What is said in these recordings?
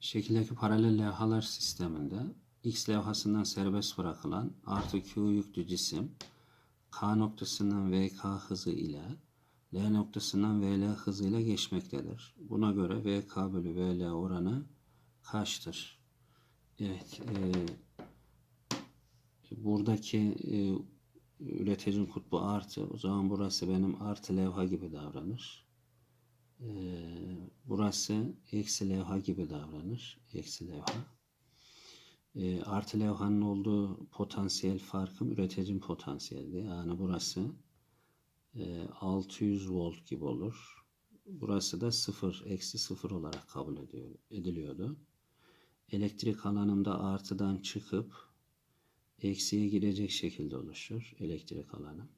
Şekildeki paralel levhalar sisteminde X levhasından serbest bırakılan artı Q yüklü cisim K noktasından VK hızı ile L noktasından VL hızı ile geçmektedir. Buna göre VK bölü VL oranı kaçtır? Evet, e, buradaki e, üreticinin kutbu artı. O zaman burası benim artı levha gibi davranır. E, burası eksi levha gibi davranır. Eksi levha. E, artı levhanın olduğu potansiyel farkım üreticinin potansiyeldi. Yani burası e, 600 volt gibi olur. Burası da 0, eksi 0 olarak kabul ediyor, ediliyordu. Elektrik alanımda artıdan çıkıp eksiye girecek şekilde oluşur elektrik alanı.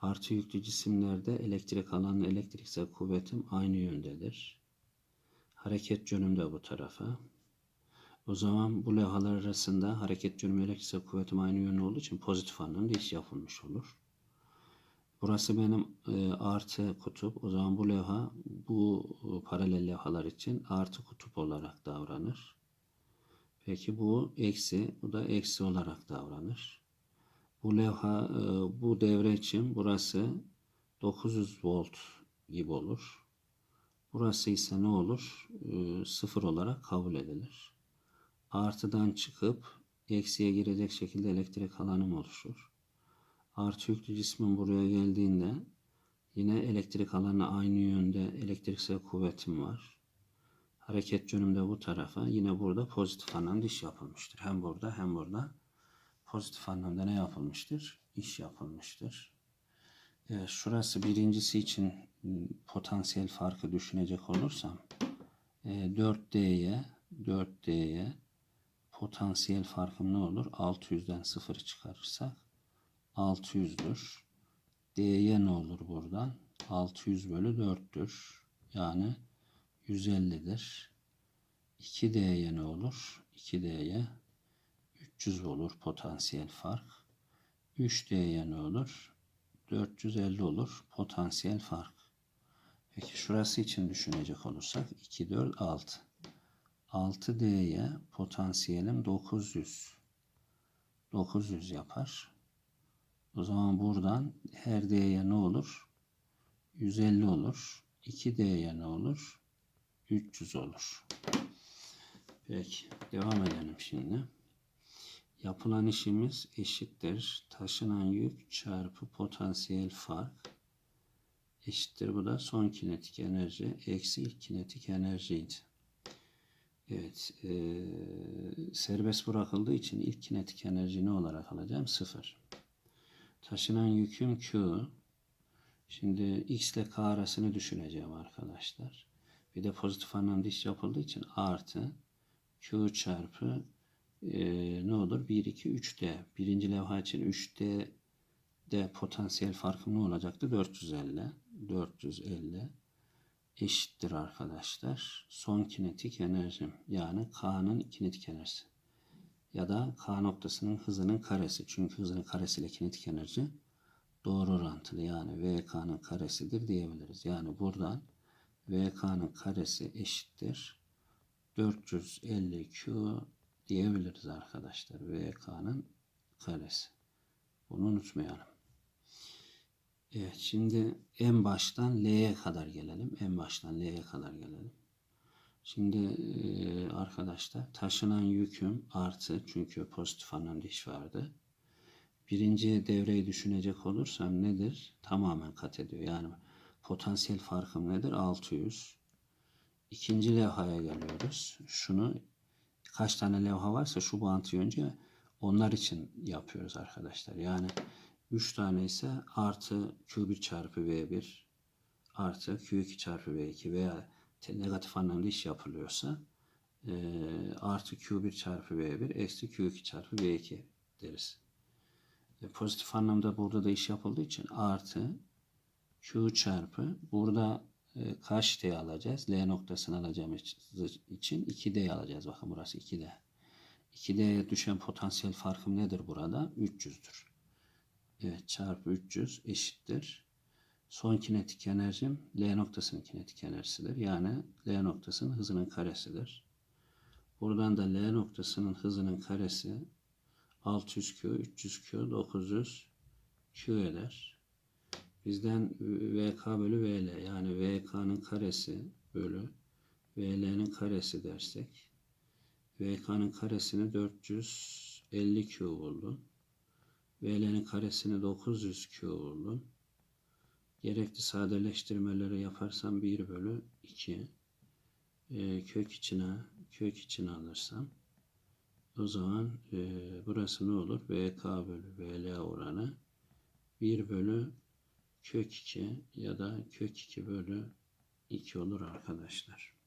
Artı yüklü cisimlerde elektrik alanı elektriksel kuvvetim aynı yöndedir. Hareket yönüm de bu tarafa. O zaman bu levhalar arasında hareket yönüm elektriksel kuvvetim aynı yönlü olduğu için pozitif anlamda iş yapılmış olur. Burası benim e, artı kutup. O zaman bu levha bu e, paralel levhalar için artı kutup olarak davranır. Peki bu eksi, bu da eksi olarak davranır. Bu levha, e, bu devre için burası 900 volt gibi olur. Burası ise ne olur? E, sıfır olarak kabul edilir. Artıdan çıkıp eksiye girecek şekilde elektrik alanım oluşur. Artı yüklü cismin buraya geldiğinde yine elektrik alanı aynı yönde elektriksel kuvvetim var. Hareket yönümde bu tarafa yine burada pozitif anlamda iş yapılmıştır. Hem burada hem burada pozitif anlamda ne yapılmıştır? İş yapılmıştır. Evet, şurası birincisi için potansiyel farkı düşünecek olursam 4D'ye 4D'ye potansiyel farkım ne olur? 600'den 0'ı çıkarırsak 600'dür. D'ye ne olur buradan? 600 bölü 4'tür. Yani 150'dir. 2D'ye ne olur? 2D'ye 300 olur potansiyel fark. 3D'ye ne olur? 450 olur potansiyel fark. Peki şurası için düşünecek olursak 2, 4, 6. 6D'ye potansiyelim 900. 900 yapar. O zaman buradan her D'ye ne olur? 150 olur. 2D'ye ne olur? 300 olur. Peki devam edelim şimdi. Yapılan işimiz eşittir. Taşınan yük çarpı potansiyel fark eşittir. Bu da son kinetik enerji eksi ilk kinetik enerjiydi. Evet. E, serbest bırakıldığı için ilk kinetik enerji ne olarak alacağım? Sıfır. Taşınan yüküm Q. Şimdi X ile K arasını düşüneceğim arkadaşlar. Bir de pozitif anlamda iş yapıldığı için artı Q çarpı e, ne olur? 1, 2, 3D. Birinci levha için 3D de potansiyel farkım ne olacaktı? 450. 450 eşittir arkadaşlar. Son kinetik enerjim. Yani K'nın kinetik enerjisi. Ya da K noktasının hızının karesi. Çünkü hızının karesiyle kinetik enerji doğru orantılı. Yani VK'nın karesidir diyebiliriz. Yani buradan VK'nın karesi eşittir. 450Q diyebiliriz arkadaşlar. VK'nın karesi. Bunu unutmayalım. Evet şimdi en baştan L'ye kadar gelelim. En baştan L'ye kadar gelelim. Şimdi e, arkadaşlar taşınan yüküm artı çünkü pozitif anlamda iş vardı. Birinci devreyi düşünecek olursam nedir? Tamamen kat ediyor. Yani potansiyel farkım nedir? 600. İkinci levhaya geliyoruz. Şunu kaç tane levha varsa şu bantı önce onlar için yapıyoruz arkadaşlar. Yani 3 tane ise artı Q1 çarpı V1 artı Q2 çarpı V2 veya negatif anlamda iş yapılıyorsa e, artı Q1 çarpı V1 eksi Q2 çarpı V2 deriz. E, pozitif anlamda burada da iş yapıldığı için artı Q çarpı burada kaç D alacağız? L noktasını alacağımız için 2D alacağız. Bakın burası 2D. 2D'ye düşen potansiyel farkım nedir burada? 300'dür. Evet çarpı 300 eşittir. Son kinetik enerjim L noktasının kinetik enerjisidir. Yani L noktasının hızının karesidir. Buradan da L noktasının hızının karesi 600Q, 300Q, 900Q eder. Bizden VK bölü VL yani VK'nın karesi bölü VL'nin karesi dersek VK'nın karesini 450Q buldum. VL'nin karesini 900Q buldum. Gerekli sadeleştirmeleri yaparsam 1 bölü 2 e, kök içine kök içine alırsam o zaman e, burası ne olur? VK bölü VL oranı 1 bölü kök 2 ya da kök 2 bölü 2 olur arkadaşlar.